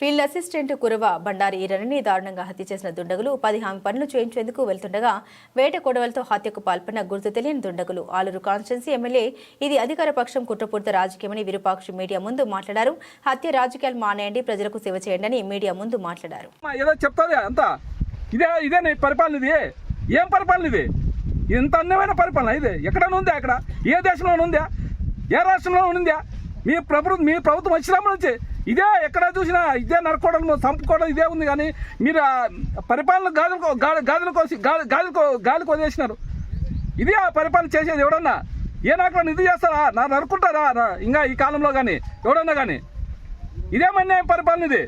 Field assistant Kurava Bandari ఈరని దారుణంగా హత్య చేసిన దుండగులు ఉపాధి హామీ పనులు చేయించేందుకు వెళ్తుండగా వేట కొడవలతో హత్యకు పాల్పడిన గుర్తు తెలియని దుండగులు ఆలూరు కాన్స్టెన్సీ ఎమ్మెల్యే ఇది అధికార పక్షం కుట్రపూరిత రాజకీయమని విరూపాక్షి మీడియా ముందు మాట్లాడారు. హత్య రాజకీయాలు మానేయండి ప్రజలకు సేవ చేయండి అని మీడియా ముందు మాట్లాడారు. ఏదో చెప్తాది అంతా. ఇదే ఇదే పరిపాలన ఇది. ఏం పరిపాలన ఇది? ఇంత అందమైన పరిపాలన ఇది. ఎక్కడ ఉందా అక్కడ? ఏ దేశంలో ఉందా? ఏ రాష్ట్రంలో ఉందా? మీ ప్రభుత్వం మీ ప్రభుత్వం వచ్చినప్పటి నుంచి ఇదే ఎక్కడ చూసినా ఇదే నరకోవడం చంపుకోవడం ఇదే ఉంది కానీ మీరు పరిపాలన గాజులు గాలి గాజులు కోసి గాలి గాలి వదిలేసినారు. ఇది ఆ పరిపాలన చేసేది ఎవడన్నా? ఏ నాకు ఇది చేస్తారా? నా నరుకుంటారా ఇంకా ఈ కాలంలో కానీ ఎవడన్నా కానీ? ఇదేమన్నా పరిపాలన ఇది.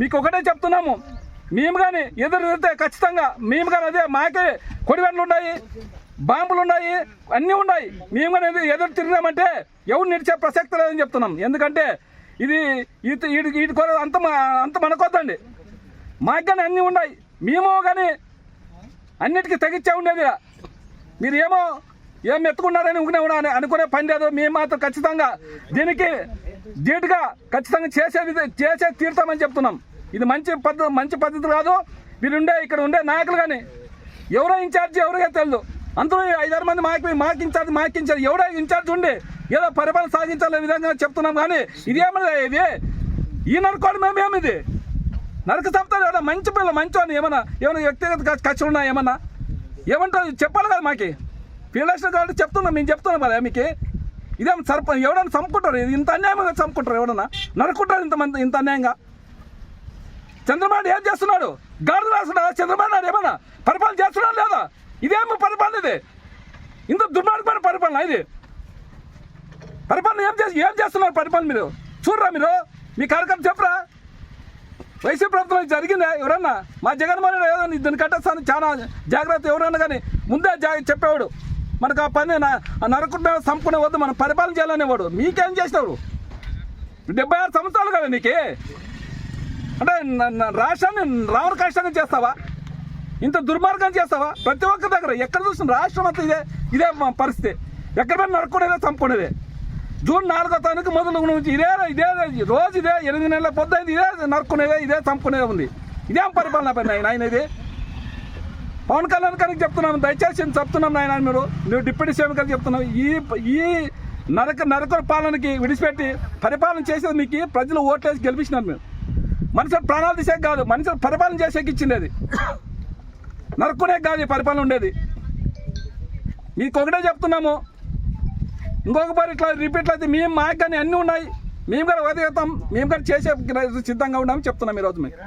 మీకు ఒకటే చెప్తున్నాము. మేము కానీ ఎదురు ఖచ్చితంగా మేము కానీ అదే మాకే కొడివెండ్లు ఉన్నాయి బాంబులు ఉన్నాయి అన్నీ ఉన్నాయి. మేము కూడా ఎదురు తిరిగినామంటే ఎవరు నిడిచే ప్రసక్తి లేదని చెప్తున్నాం. ఎందుకంటే ఇది ఇటు వీడి వీడి కొర అంత మా- అంత మనకొద్దండి. మాకు కానీ అన్నీ ఉన్నాయి. మేము కానీ అన్నిటికీ తగ్గించే ఉండేది. మీరు ఏమో ఏం ఎత్తుకున్నారని అనుకునే ఉన్నా- అనుకునే పని లేదు. మేము మాత్రం ఖచ్చితంగా దీనికి ధీటుగా ఖచ్చితంగా చేసేది చేసే తీరుతామని చెప్తున్నాం. ఇది మంచి పద్ధతి మంచి పద్ధతి కాదు. వీరుండే ఇక్కడ ఉండే నాయకులు కానీ ఎవరో ఇన్ఛార్జ్ ఎవరిగా తెలియదు అందులో ఐదారు మంది మాకు మాకు ఇన్ఛార్జ్ మాకు ఇన్ఛార్జ్. ఎవడో ఇన్ఛార్జ్ ఉండి ఏదో పరిపాలన సాగించాలనే విధంగా చెప్తున్నాం కానీ ఇది ఏమన్నా ఇది? ఈ నరుకోవడం మేమేమిది నరక చెప్తారు ఏమన్నా మంచి పిల్ల మంచి అని ఏమన్నా ఏమైనా వ్యక్తిగత ఖర్చులు ఉన్నాయా ఏమన్నా? ఏమంటారు? చెప్పాలి కదా మాకి. ఫీల్డ్ కాబట్టి చెప్తున్నాం మేము చెప్తున్నాం కదా మీకు. ఇదేం సర్ప ఎవడన్నా చంపుకుంటారు? ఇంత అన్యాయంగా చంపుకుంటారు ఎవడన్నా? నరుకుంటారు ఇంతమంది ఇంత అన్యాయంగా? చంద్రబాబు ఏం చేస్తున్నాడు? గాడు రాస్తున్నాడు? చంద్రబాబు నాయుడు ఏమన్నా పరిపాలన చేస్తున్నాడు లేదా? ఇదేమో పరిపాలన ఇది? ఇంత దుర్మార్గమైన పరిపాలన ఇది. పరిపాలన ఏం చేసి ఏం చేస్తున్నారు పరిపాలన మీరు? చూడరా మీరు? మీ కార్యక్రమం చెప్పరా? వైసీపీ ప్రభుత్వం జరిగిందా ఎవరన్నా? మా జగన్మోహన్ రెడ్డి ఏదో దీన్ని కట్టేస్తాను చాలా జాగ్రత్త ఎవరన్నా కానీ ముందే జా చెప్పేవాడు. మనకు ఆ పని ఆ నరకుంటే చంపుకునే వద్దు మనం పరిపాలన చేయాలనేవాడు. మీకేం చేసినాడు డెబ్బై ఆరు సంవత్సరాలు కదా నీకే? అంటే రాష్ట్రాన్ని రావణ కష్టంగా చేస్తావా? ఇంత దుర్మార్గం చేస్తావా? ప్రతి ఒక్క దగ్గర ఎక్కడ చూసిన రాష్ట్రం అంతా ఇదే ఇదే పరిస్థితి. ఎక్కడ పైన నరుక్కునేదే చంపుకునేదే జూన్ నాలుగో తారీఖు మొదలు నుంచి ఇదే ఇదే రోజు ఇదే ఎనిమిది నెలల పొద్దు ఇదే నరుక్కునేదే ఇదే చంపుకునేదే ఉంది. ఇదేం పరిపాలన పైన ఆయన ఆయన ఇది? పవన్ కళ్యాణ్ గారికి చెప్తున్నాము దయచేసి చెప్తున్నాం నాయన మీరు. నువ్వు డిప్యూటీ సీఎం గారికి చెప్తున్నావు. ఈ ఈ నరక నరక పాలనకి విడిచిపెట్టి పరిపాలన చేసేది మీకు ప్రజలు ఓట్లేసి గెలిపించినారు మీరు. మనుషులు ప్రాణాలు తీసే కాదు మనుషులు పరిపాలన చేసేకి ఇచ్చింది అది నరుక్కునే కాదు ఈ పరిపాలన ఉండేది. మీకు ఒకటే చెప్తున్నాము. ఇంకొక పరి ఇట్లా రిపీట్లు అయితే మేము మాకు కానీ అన్నీ ఉన్నాయి. మేము కూడా వదిలేస్తాం మేము కూడా చేసే సిద్ధంగా ఉన్నామని చెప్తున్నాం ఈరోజు మీకు.